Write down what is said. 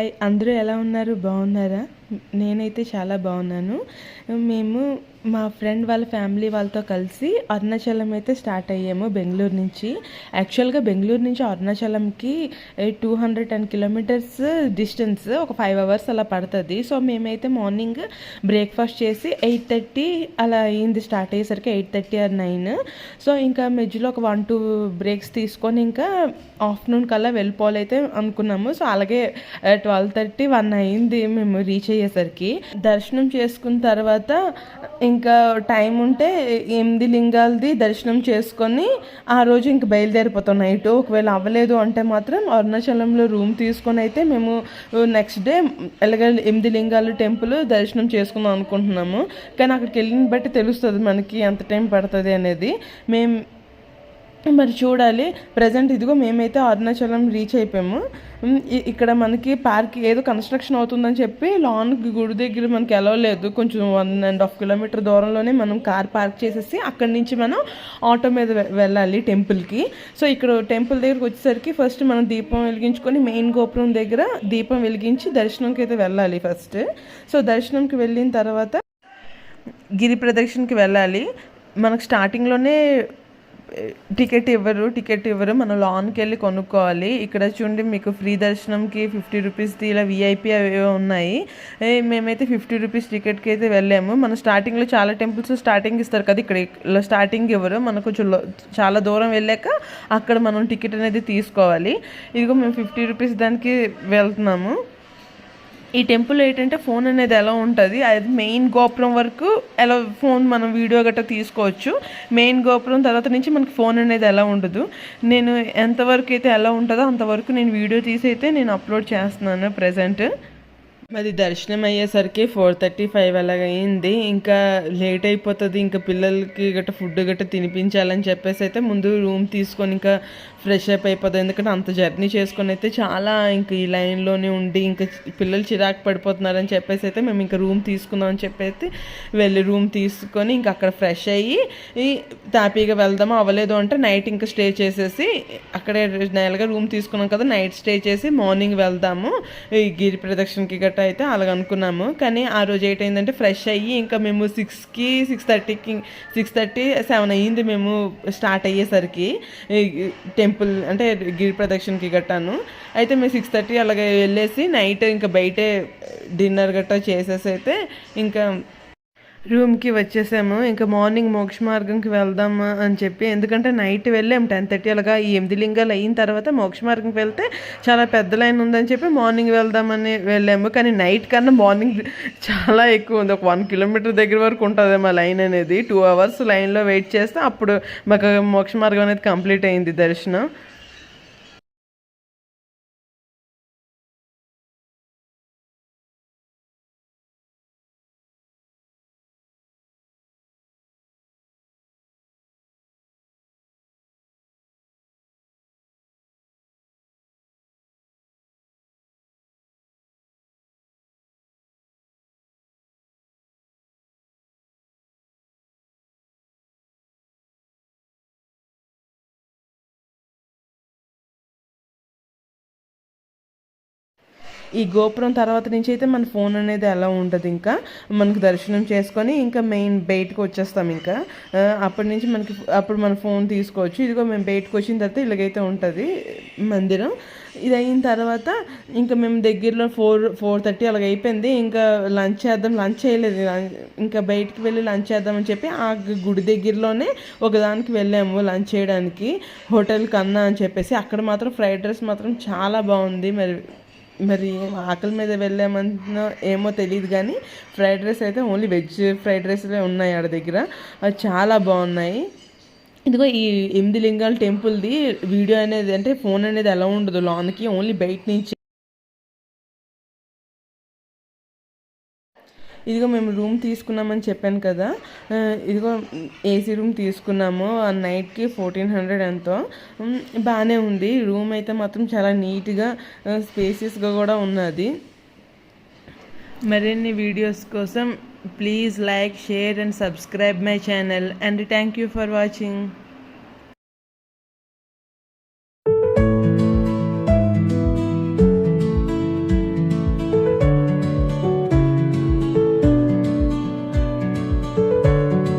Hi అందరూ ఎలా ఉన్నారు? బాగున్నారా? నేనైతే చాలా బాగున్నాను. మేము మా ఫ్రెండ్ వాళ్ళ ఫ్యామిలీ వాళ్ళతో కలిసి అరుణాచలం అయితే స్టార్ట్ అయ్యాము బెంగళూరు నుంచి. యాక్చువల్గా బెంగళూరు నుంచి అరుణాచలంకి two hundred ten kilometres distance ఒక ఫైవ్ అవర్స్ అలా పడుతుంది. సో మేమైతే మార్నింగ్ బ్రేక్ఫాస్ట్ చేసి ఎయిట్ థర్టీ అలా అయింది స్టార్ట్ అయ్యేసరికి eight thirty or nine so ఇంకా మధ్యలో ఒక వన్ టూ బ్రేక్స్ తీసుకొని ఇంకా ఆఫ్టర్నూన్ కల్లా వెళ్ళిపోవాలైతే అనుకున్నాము. సో అలాగే ట్వెల్వ్ థర్టీ వన్ అయింది మేము రీచ్ అయ్యేసరికి. దర్శనం చేసుకున్న తర్వాత ఇంకా టైం ఉంటే ఎనిమిది లింగాలది దర్శనం చేసుకొని ఆ రోజు ఇంక బయలుదేరిపోతాం నైట్. ఒకవేళ అవ్వలేదు అంటే మాత్రం అరుణాచలంలో రూమ్ తీసుకొని అయితే మేము నెక్స్ట్ డే ఎలాగ ఎనిమిది లింగాల టెంపుల్ దర్శనం చేసుకుందాం అనుకుంటున్నాము. కానీ అక్కడికి వెళ్ళిన బట్టి తెలుస్తుంది మనకి ఎంత టైం పడుతుంది అనేది. మేము మరి చూడాలి. ప్రజెంట్ ఇదిగో మేమైతే అరుణాచలం రీచ్ అయిపోయాము. ఇక్కడ మనకి పార్క్ ఏదో కన్స్ట్రక్షన్ అవుతుందని చెప్పి లాన్ గుడి దగ్గర మనకి ఎలా లేదు. కొంచెం వన్ అండ్ హాఫ్ కిలోమీటర్ దూరంలోనే మనం కార్ పార్క్ చేసేసి అక్కడి నుంచి మనం ఆటో మీద వెళ్ళాలి టెంపుల్కి సో ఇక్కడ టెంపుల్ దగ్గరకు వచ్చేసరికి ఫస్ట్ మనం దీపం వెలిగించుకొని మెయిన్ గోపురం దగ్గర దీపం వెలిగించి దర్శనంకి అయితే వెళ్ళాలి ఫస్ట్ సో దర్శనంకి వెళ్ళిన తర్వాత గిరి ప్రదక్షిణకి వెళ్ళాలి. మనకు స్టార్టింగ్లోనే టికెట్ ఇవ్వరు టికెట్ ఇవ్వరు. మనం లాన్కి వెళ్ళి కొనుక్కోవాలి. ఇక్కడ చూడండి మీకు ఫ్రీ దర్శనంకి ఫిఫ్టీ రూపీస్ది ఇలా విఐపీ అవి ఉన్నాయి. మేమైతే ఫిఫ్టీ రూపీస్ టికెట్కి అయితే వెళ్ళాము. మన స్టార్టింగ్లో చాలా టెంపుల్స్ స్టార్టింగ్ ఇస్తారు కదా ఇక్కడ. స్టార్టింగ్ ఇవ్వరు. మనకు కొంచెం చాలా దూరం వెళ్ళాక అక్కడ మనం టికెట్ అనేది తీసుకోవాలి. ఇదిగో మేము ఫిఫ్టీ రూపీస్ దానికి వెళ్తున్నాము. ఈ టెంపుల్ ఏంటంటే ఫోన్ అనేది ఎలా ఉంటుంది? అది మెయిన్ గోపురం వరకు ఎలా ఫోన్ మనం వీడియో గట్రా తీసుకోవచ్చు. మెయిన్ గోపురం తర్వాత నుంచి మనకి ఫోన్ అనేది ఎలా ఉండదు. నేను ఎంతవరకు అయితే ఎలా ఉంటుందో అంతవరకు నేను వీడియో తీసి అయితే నేను అప్లోడ్ చేస్తున్నాను ప్రజెంట్ మరి దర్శనం అయ్యేసరికి ఫోర్ థర్టీ ఫైవ్ అలాగ అయింది. ఇంకా లేట్ అయిపోతుంది. ఇంకా పిల్లలకి గట్ట ఫుడ్ గట్ట తినిపించాలని చెప్పేసి అయితే ముందు రూమ్ తీసుకొని ఇంకా ఫ్రెష్ అప్ అయిపోతుంది ఎందుకంటే అంత జర్నీ చేసుకొని అయితే చాలా ఇంకా ఈ లైన్లోనే ఉండి ఇంకా పిల్లలు చిరాకు పడిపోతున్నారని చెప్పేసి అయితే మేము ఇంకా రూమ్ తీసుకుందాం అని చెప్పేసి వెళ్ళి రూమ్ తీసుకొని ఇంకా అక్కడ ఫ్రెష్ అయ్యి తాపీగా వెళ్దాము అవ్వలేదు అంటే నైట్ ఇంకా స్టే చేసేసి అక్కడే నెలగా రూమ్ తీసుకున్నాం కదా నైట్ స్టే చేసి మార్నింగ్ వెళ్దాము. ఈ గిరి ప్రదక్షిణకి గట్ట అయితే అలాగ అనుకున్నాము కానీ ఆ రోజు ఏంటైందంటే ఫ్రెష్ అయ్యి ఇంకా మేము సిక్స్కి సిక్స్ థర్టీకి సిక్స్ థర్టీ సెవెన్ అయ్యింది మేము స్టార్ట్ అయ్యేసరికి. టెంపుల్ అంటే గిరి ప్రదక్షిణకి గట్టాను. అయితే మేము సిక్స్ థర్టీ అలాగే వెళ్ళేసి నైట్ ఇంకా బయటే డిన్నర్ గట్టా చేసేసి అయితే ఇంకా రూమ్కి వచ్చేసాము. ఇంకా మార్నింగ్ మోక్ష మార్గంకి వెళ్దాము అని చెప్పి ఎందుకంటే నైట్ వెళ్ళాము టెన్ థర్టీ అలాగా. ఈ ఎనిమిది లింగాలు అయిన తర్వాత మోక్ష మార్గంకి వెళ్తే చాలా పెద్ద లైన్ ఉందని చెప్పి మార్నింగ్ వెళ్దామని వెళ్ళాము. కానీ నైట్ కన్నా మార్నింగ్ చాలా ఎక్కువ ఉంది. ఒక వన్ కిలోమీటర్ దగ్గర వరకు ఉంటుంది మా లైన్ అనేది. టూ అవర్స్ లైన్లో వెయిట్ చేస్తే అప్పుడు మాకు మోక్ష మార్గం అనేది కంప్లీట్ అయింది దర్శనం. ఈ గోపురం తర్వాత నుంచి అయితే మన ఫోన్ అనేది ఎలా ఉంటుంది ఇంకా. మనకు దర్శనం చేసుకొని ఇంకా మెయిన్ బయటకు వచ్చేస్తాం ఇంకా. అప్పటి నుంచి మనకి అప్పుడు మన ఫోన్ తీసుకోవచ్చు. ఇదిగో మేము బయటకు వచ్చిన తర్వాత ఇలాగైతే ఉంటుంది మందిరం. ఇది అయిన తర్వాత ఇంకా మేము దగ్గరలో ఫోర్ ఫోర్ థర్టీ అలాగ అయిపోయింది. ఇంకా లంచ్ చేద్దాం లంచ్ చేయలేదు. ఇంకా బయటికి వెళ్ళి లంచ్ చేద్దామని చెప్పి ఆ గుడి దగ్గరలోనే ఒకదానికి వెళ్ళాము లంచ్ చేయడానికి. హోటల్ కన్నా అని చెప్పేసి. అక్కడ మాత్రం ఫ్రైడ్ రైస్ మాత్రం చాలా బాగుంది. మరి మరి ఆకలి మీద వెళ్ళామన్నా ఏమో తెలియదు కానీ ఫ్రైడ్ రైస్ అయితే ఓన్లీ వెజ్ ఫ్రైడ్ రైస్లే ఉన్నాయి ఆడ దగ్గర. అది చాలా బాగున్నాయి. ఇదిగో ఈ ఎనిమిది లింగాల టెంపుల్ది వీడియో అనేది అంటే ఫోన్ అనేది ఎలా ఉండదు. లోన్కి ఓన్లీ బయట నుంచి ఇదిగో మేము రూమ్ తీసుకున్నామని చెప్పాను కదా. ఇదిగో ఏసీ రూమ్ తీసుకున్నాము. ఆ నైట్కి ఫోర్టీన్ హండ్రెడ్ ఎంతో. బాగానే ఉంది. రూమ్ అయితే మాత్రం చాలా నీట్గా స్పేసియస్గా కూడా ఉన్నది. మరిన్ని వీడియోస్ కోసం please like share and subscribe my channel. And thank you for watching.